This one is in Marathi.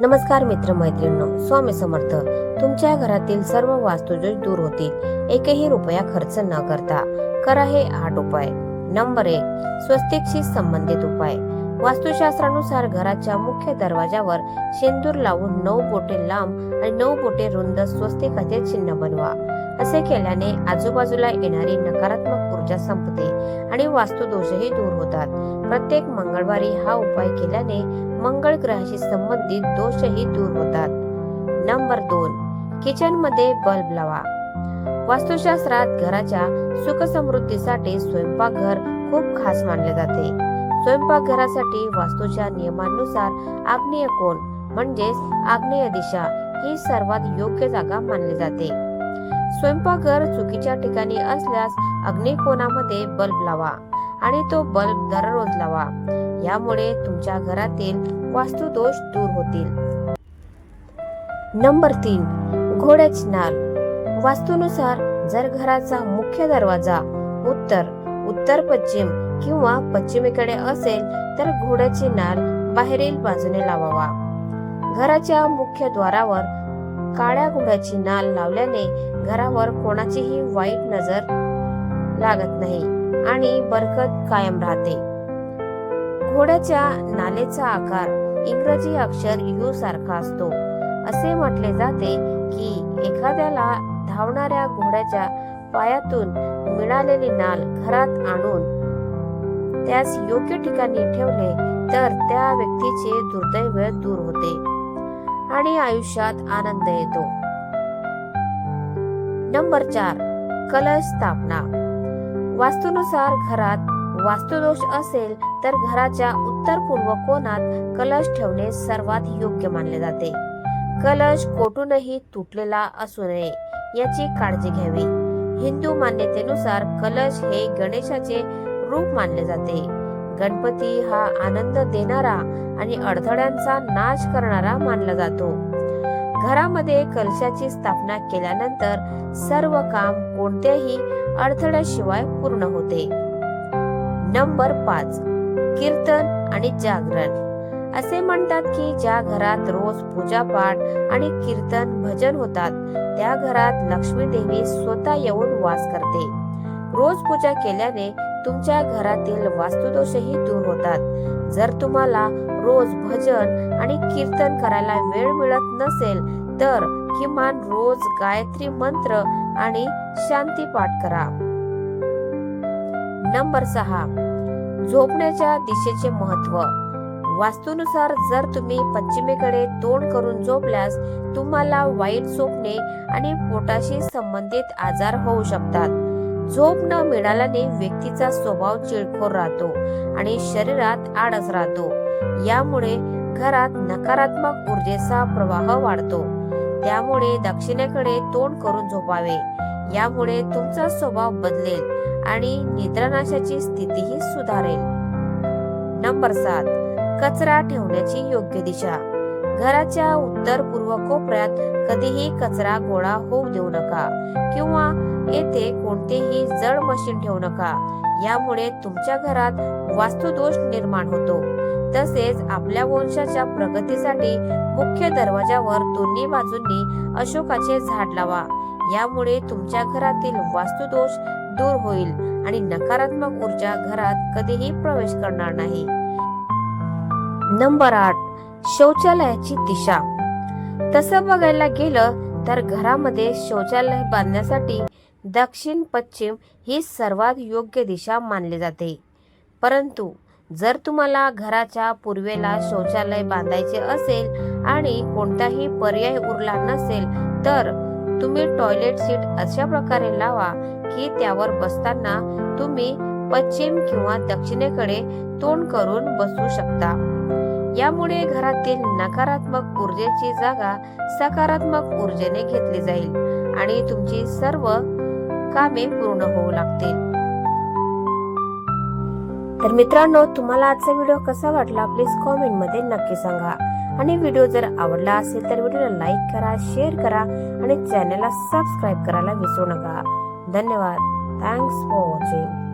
नमस्कार मित्र मैत्रिणींनो स्वामी समर्थ. तुमच्या घरातील सर्व वास्तुदोष दूर होतील एकही रुपया खर्च न करता करा हे आठ उपाय. नंबर एक स्वस्तिकशी संबंधित उपाय. वास्तुशास्त्रानुसार घराच्या मुख्य दरवाजावर शेंदूर लावून नऊ बोटे लांब आणि नऊ बोटे रुंद स्वस्तिकाचे चिन्ह बनवा. असे केल्याने आजूबाजूला येणारी नकारात्मक ऊर्जा संपते आणि वास्तुदोषही दूर होतात. प्रत्येक मंगळवारी हा उपाय केल्याने मंगळ ग्रहाशी संबंधित दोषही दूर होतात. नंबर दोन किचनमध्ये बल्ब लावा. वास्तुशास्त्रात घराच्या सुख समृद्धीसाठी स्वयंपाकघर खूप खास मानले जाते. स्वयंपाकघरासाठी वास्तूच्या नियमानुसार आग्नेय कोण म्हणजेच आग्नेय दिशा ही सर्वात योग्य जागा मानली जाते. स्वयंपाकघर चुकीच्या ठिकाणी असल्यास अग्निकोनामध्ये बल्ब लावा आणि तो बल्ब दररोज लावा. यामुळे तुमच्या घरातील वास्तुदोष दूर होतील. नंबर तीन घोड्याची नाल वास्तूनुसार जर घराचा मुख्य दरवाजा उत्तर उत्तर पश्चिम किंवा पश्चिमेकडे असेल तर घोड्याची नाल बाहेरील बाजूने लावावा. घराच्या मुख्य द्वारावर काळ्या घोड्याची नाल लावल्याने घरावर कोणाचीही वाईट नजर लागत नाही आणि बरकत कायम राहते. घोड्याच्या नालेचा आकार इंग्रजी अक्षर यू सारखा असतो. असे म्हटले जाते की एखाद्याला धावणाऱ्या घोड्याच्या पायातून मिळालेली नाल घरात आणून त्यास योग्य ठिकाणी ठेवले तर त्या व्यक्तीचे दुर्दैव दूर होते. आणि आयुष्यात आनंद येतो. नंबर चार कलश स्थापना. वास्तुनुसार घरात वास्तुदोष असेल तर घराच्या उत्तर पूर्व कोणात कलश ठेवणे सर्वात योग्य मानले जाते. कलश कोठूनही तुटलेला असू नये याची काळजी घ्यावी. हिंदू मान्यतेनुसार कलश हे गणेशाचे रूप मानले जाते. गणपती हा आनंद देणारा आणि अडथळ्यांचा नाश करणारा मानला जातो. घरामध्ये कलशाची स्थापना केल्यानंतर सर्व काम कोणत्याही अडथळ्याशिवाय पूर्ण होते. नंबर पाच. कीर्तन आणि जागरण. असे म्हणतात की ज्या घरात रोज पूजापाठ आणि कीर्तन भजन होतात त्या घरात लक्ष्मी देवी स्वतः येऊन वास करते. रोज पूजा केल्याने तुमच्या घरातील वास्तुदोषही दूर होतात. जर तुम्हाला रोज भजन आणि कीर्तन करायला वेळ मिळत नसेल तर किमान रोज गायत्री मंत्र आणि शांती पाठ करा. नंबर सहा. झोपण्याच्या दिशेचे महत्त्व. वास्तुनुसार जर तुम्ही पश्चिमेकडे तोंड करून झोपल्यास तुम्हाला वाईट स्वप्ने आणि पोटाशी संबंधित आजार होऊ शकतात. झोप न मिळाल्याने व्यक्तीचा स्वभाव चिळखोर राहतो आणि शरीरात आळस राहतो. यामुळे घरात नकारात्मक ऊर्जेचा प्रवाह वाढतो. त्यामुळे दक्षिणेकडे तोंड करून झोपावे. यामुळे तुमचा स्वभाव बदलेल आणि निद्रानाशाची स्थितीही सुधारेल. नंबर सात. कचरा ठेवण्याची योग्य दिशा. घराच्या उत्तर पूर्व कोपऱ्यात कधीही कचरा गोळा होऊ देऊ नका किंवा येथे कोणतेही जड मशीन ठेवू नका. यामुळे तुमच्या घरात वास्तुदोष निर्माण होतो. तसेच आपल्या वंशाच्या प्रगतीसाठी मुख्य दरवाजावर दोन्ही बाजूंनी अशोकाचे झाड लावा. यामुळे तुमच्या घरातील वास्तुदोष दूर होईल आणि नकारात्मक ऊर्जा घरात कधीही प्रवेश करणार नाही. नंबर आठ. शौचालयाची दिशा. तसं बघायला गेलं तर घरामध्ये शौचालय बांधण्यासाठी दक्षिण पश्चिम ही सर्वात योग्य दिशा मानली जाते. परंतु जर तुम्हाला घराच्या पूर्वेला शौचालय बांधायचे असेल आणि कोणताही पर्याय उरला नसेल तर तुम्ही टॉयलेट सीट अशा प्रकारे लावा की त्यावर बसताना तुम्ही पश्चिम किंवा दक्षिणेकडे तोंड करून बसू शकता. यामुळे घरातील नकारात्मक ऊर्जेची जागा सकारात्मक ऊर्जेने घेतली जाईल आणि तुमची सर्व कामे पूर्ण होऊ लागतील. तर मित्रांनो तुम्हाला आजचा व्हिडिओ कसा वाटला प्लीज कॉमेंटमध्ये नक्की सांगा. आणि व्हिडिओ जर आवडला असेल तर व्हिडिओला लाईक करा शेअर करा आणि चॅनलला सबस्क्राईब करायला विसरू नका. धन्यवाद. Thanks for watching.